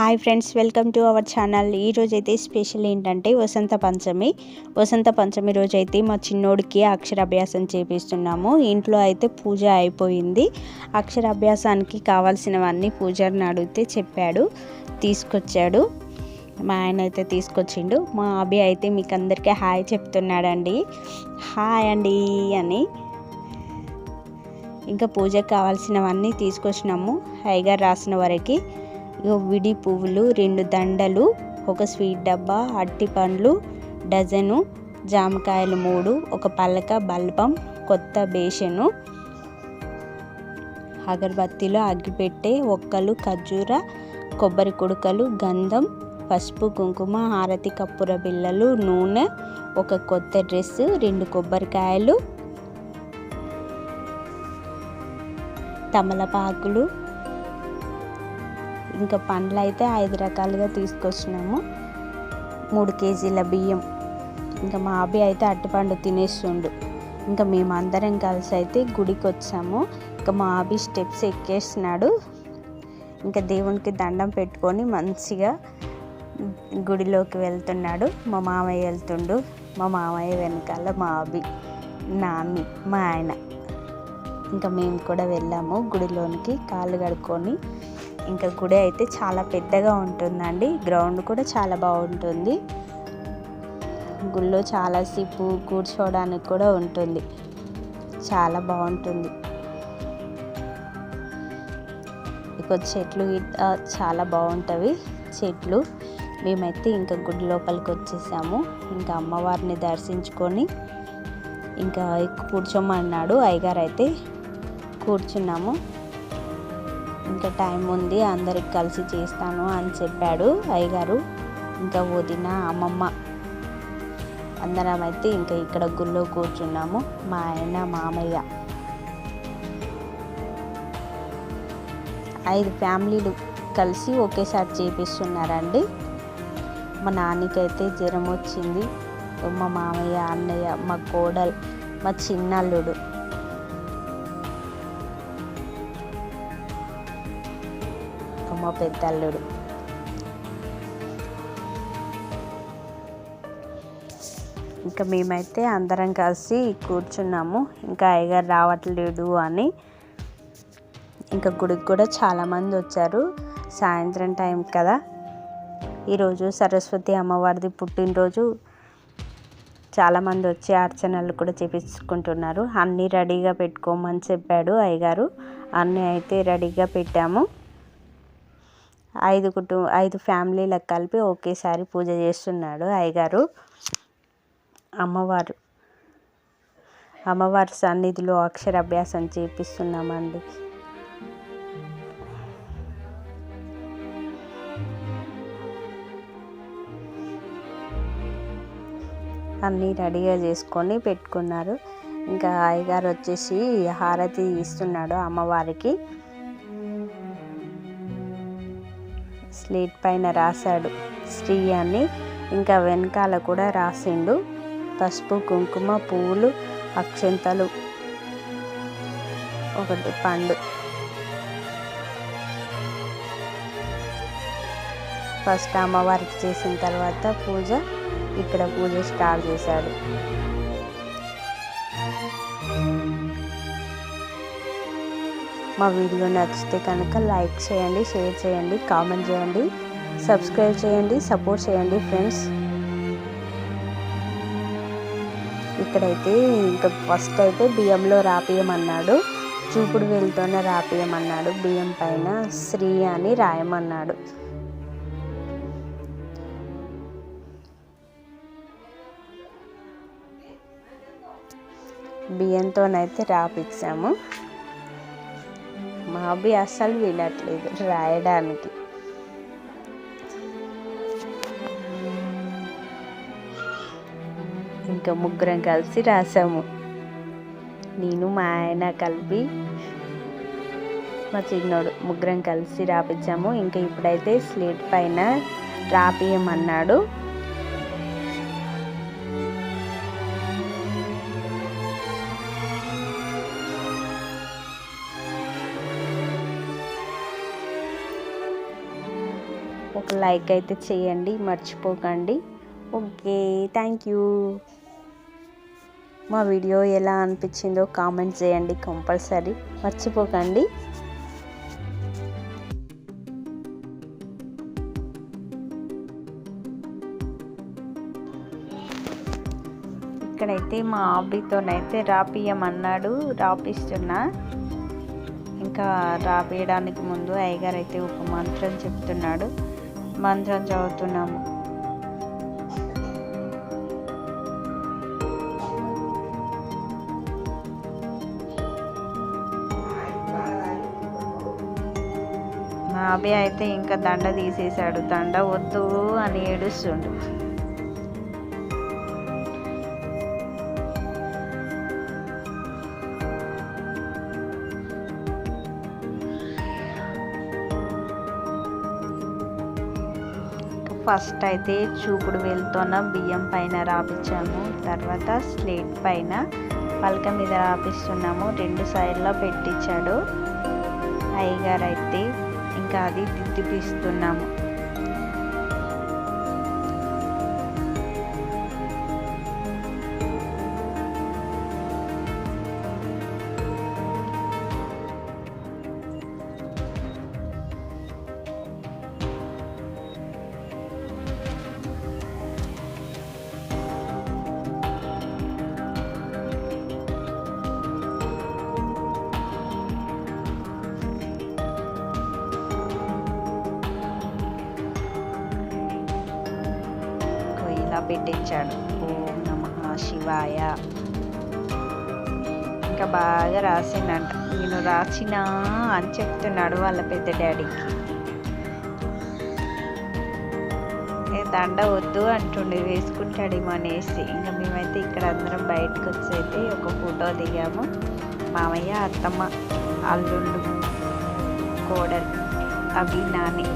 Hi friends welcome to our channel. ఈరోజు అయితే special ఏంటంటే వసంత పంచమి. వసంత పంచమి రోజు అయితే మా చిన్నోడికి అక్షరాభ్యాసం చేపిస్తున్నాము. ఇంట్లో అయితే పూజ అయిపోయింది. అక్షరాభ్యాసానికి కావాల్సినవన్నీ పూజారిని అడిగితే చెప్పాడు తీసుకొచ్చాడు. మా ఆయన అయితే తీసుకొచ్చిండు. మా అభి అయితే మీకు అందరికీ హాయ్ చెప్తున్నాడండి. హాయ్ అండి అని ఇంకా పూజకు కావాల్సినవన్నీ తీసుకొచ్చినాము. హైగా రాసిన వరకు విడి పువ్వులు రెండు దండలు ఒక స్వీట్ డబ్బా అట్టి పండ్లు డజను జామకాయలు మూడు ఒక పలక బల్బం కొత్త బేషను అగరబత్తిలో అగ్గిపెట్టే ఒక్కలు ఖర్జూర కొబ్బరి కుడుకలు గంధం పసుపు కుంకుమ హారతి కప్పుర బిళ్ళలు నూనె ఒక కొత్త డ్రెస్ రెండు కొబ్బరికాయలు తమలపాకులు ఇంకా పండ్లు అయితే ఐదు రకాలుగా తీసుకొచ్చినాము. మూడు కేజీల బియ్యం. ఇంకా మా అబ్బాయి అయితే అట్టిపండు తినేస్తుండు. ఇంకా మేమందరం కలిసి అయితే గుడికి వచ్చాము ఇంకా మా అభి స్టెప్స్ ఎక్కేస్తున్నాడు ఇంకా దేవునికి దండం పెట్టుకొని మంచిగా గుడిలోకి వెళ్తున్నాడు. మా మామయ్య వెళ్తుండు. మా మామయ్య వెనకాల మా అభి నాన్ని మా ఆయన. ఇంకా మేము కూడా వెళ్ళాము గుడిలోనికి కాళ్ళు కడుక్కొని. ఇంకా గుడి అయితే చాలా పెద్దగా ఉంటుందండి. గ్రౌండ్ కూడా చాలా బాగుంటుంది. గుళ్ళో చాలాసేపు కూర్చోవడానికి కూడా ఉంటుంది. చాలా బాగుంటుంది. ఇక చెట్లు చాలా బాగుంటవి. చెట్లు. మేమైతే ఇంకా గుడి లోపలికి వచ్చేసాము. ఇంకా అమ్మవారిని దర్శించుకొని ఇంకా కూర్చోమన్నాడు. అయ్యగారు అయితే కూర్చున్నాము. ఇంకా టైం ఉంది అందరికి కలిసి చేస్తాను అని చెప్పాడు అయ్యగారు. ఇంకా వదిన అమ్మమ్మ అందరం అయితే ఇంకా ఇక్కడ గుళ్ళో కూర్చున్నాము మా ఆయన మామయ్య. ఐదు ఫ్యామిలీలు కలిసి ఒకేసారి చేపిస్తున్నారండి. మా నాన్నకైతే జ్వరం వచ్చింది మా మామయ్య అన్నయ్య మా కోడలు మా చిన్నల్లుడు. మా పెద్దల్లుడు ఇంకా మేమైతే అందరం కలిసి కూర్చున్నాము. ఇంకా అయ్యగారు రావట్లేడు అని. ఇంకా గుడికి కూడా చాలామంది వచ్చారు. సాయంత్రం టైం కదా. ఈరోజు సరస్వతి అమ్మవారిది పుట్టినరోజు. చాలామంది వచ్చి అర్చనలు కూడా చేపించుకుంటున్నారు. అన్నీ రెడీగా పెట్టుకోమని చెప్పాడు అయ్యగారు. అన్నీ అయితే రెడీగా పెట్టాము. ఐదు కుటుంబ ఐదు ఫ్యామిలీలకు కలిపి ఒకేసారి పూజ చేస్తున్నాడు అయ్యగారు. అమ్మవారు. అమ్మవారి సన్నిధిలో అక్షరాభ్యాసం చేపిస్తున్నామండి. అన్నీ రెడీగా చేసుకొని పెట్టుకున్నారు. ఇంకా అయ్యగారు వచ్చేసి హారతి ఇస్తున్నాడు అమ్మవారికి. స్లేట్ పైన రాశాడు. శ్రీ అని ఇంకా వెనకాల కూడా రాసిండు. పసుపు కుంకుమ పువ్వులు అక్షంతలు. ఒకటి పండు. ఫస్ట్ అమ్మవారికి చేసిన తర్వాత పూజ ఇక్కడ పూజ స్టార్ట్ చేశాడు. మా వీడియో నచ్చితే కనుక లైక్ చేయండి షేర్ చేయండి కామెంట్ చేయండి సబ్స్క్రైబ్ చేయండి సపోర్ట్ చేయండి ఫ్రెండ్స్. ఇక్కడైతే ఇంకా ఫస్ట్ అయితే బియ్యంలో రాపియమన్నాడు. చూపుడు వేలుతోనే రాపియమన్నాడు. బియ్యం పైన శ్రీ అని రాయమన్నాడు. బియ్యంతోనైతే రాపిచ్చాము. మా అబ్బాయి అస్సలు వినట్లేదు రాయడానికి. ఇంకా ముగ్గురం కలిసి రాసాము. నేను మా ఆయన కలిపి మా చిన్నోడు ముగ్గురం కలిసి రాపించాము. ఇంకా ఇప్పుడైతే స్లేట్ పైన రాపియమన్నాడు. లైక్ అయితే చేయండి మర్చిపోకండి. Okay thank you. మా వీడియో ఎలా అనిపించిందో కామెంట్ చేయండి కంపల్సరీ. మర్చిపోకండి. ఇక్కడైతే మా ఆబితోనైతే రాపియమన్నాడు రాపిస్తున్నా. ఇంకా రాపియడానికి ముందు అయ్యగారు అయితే ఒక మంత్రం చెప్తున్నాడు. మంత్రం చదువుతున్నాము. మా అభి అయితే ఇంకా దండ తీసేశాడు. దండ వద్దు అని ఏడుస్తుండు. ఫస్ట్ అయితే చూపుడు వెళ్తున్న బియ్యం పైన రాపించాము తర్వాత స్లేట్ పైన పలక మీద రాపిస్తున్నాము. రెండు సైడ్లో పెట్టించాడు అయ్యగారు అయితే ఇంకా అది దిద్దిపిస్తున్నాము పెట్టించాడు. ఓం నమ శివాయ. ఇంకా బాగా రాసిందంట. నేను రాసినా అని చెప్తున్నాడు వాళ్ళ పెద్ద డాడీకి. దండ వద్దు అంటుండే. వేసుకుంటాడేమో అనేసి. ఇంకా మేమైతే ఇక్కడ అందరం బయటకు వచ్చి అయితే ఒక ఫోటో దిగాము. మామయ్య అత్తమ్మ అల్లుళ్ళు కోడలు అవి నాని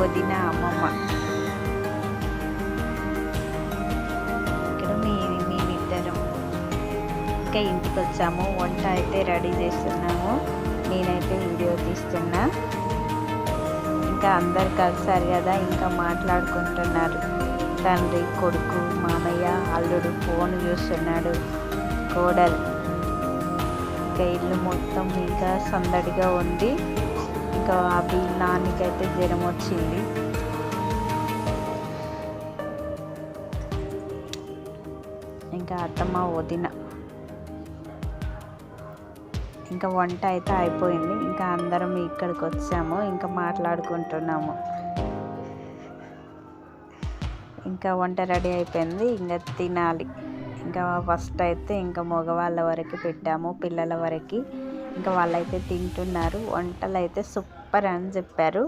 వదిన అమ్మమ్మ. ఇంకా ఇంటికి వచ్చాము వంట అయితే రెడీ చేస్తున్నాము. నేనైతే వీడియో తీస్తున్నా. ఇంకా అందరు కలిసారు కదా ఇంకా మాట్లాడుకుంటున్నారు. తండ్రి కొడుకు మామయ్య అల్లుడు ఫోన్ చూస్తున్నాడు. కోడలు. ఇంకా ఇల్లు మొత్తం ఇంకా సందడిగా ఉంది. ఇంకా అవి నాన్నకైతే జ్వరం వచ్చింది. ఇంకా అత్తమ్మ వదిన. ఇంకా వంట అయితే అయిపోయింది. ఇంకా అందరం ఇక్కడికి వచ్చాము. ఇంకా మాట్లాడుకుంటున్నాము. ఇంకా వంట రెడీ అయిపోయింది. ఇంకా తినాలి. ఇంకా ఫస్ట్ అయితే ఇంకా మగవాళ్ళ వరకు పెట్టాము పిల్లల వరకు. ఇంకా వాళ్ళైతే తింటున్నారు. వంటలు అయితే సూపర్ అని చెప్పారు.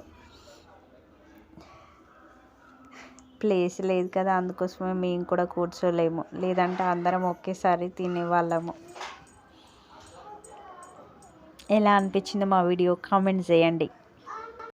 ప్లేస్ లేదు కదా అందుకోసమే మేము కూడా కూర్చోలేము. లేదంటే అందరం ఒకేసారి తినేవాళ్ళము. ఎలా అనిపించిందో మా వీడియో కామెంట్ చేయండి.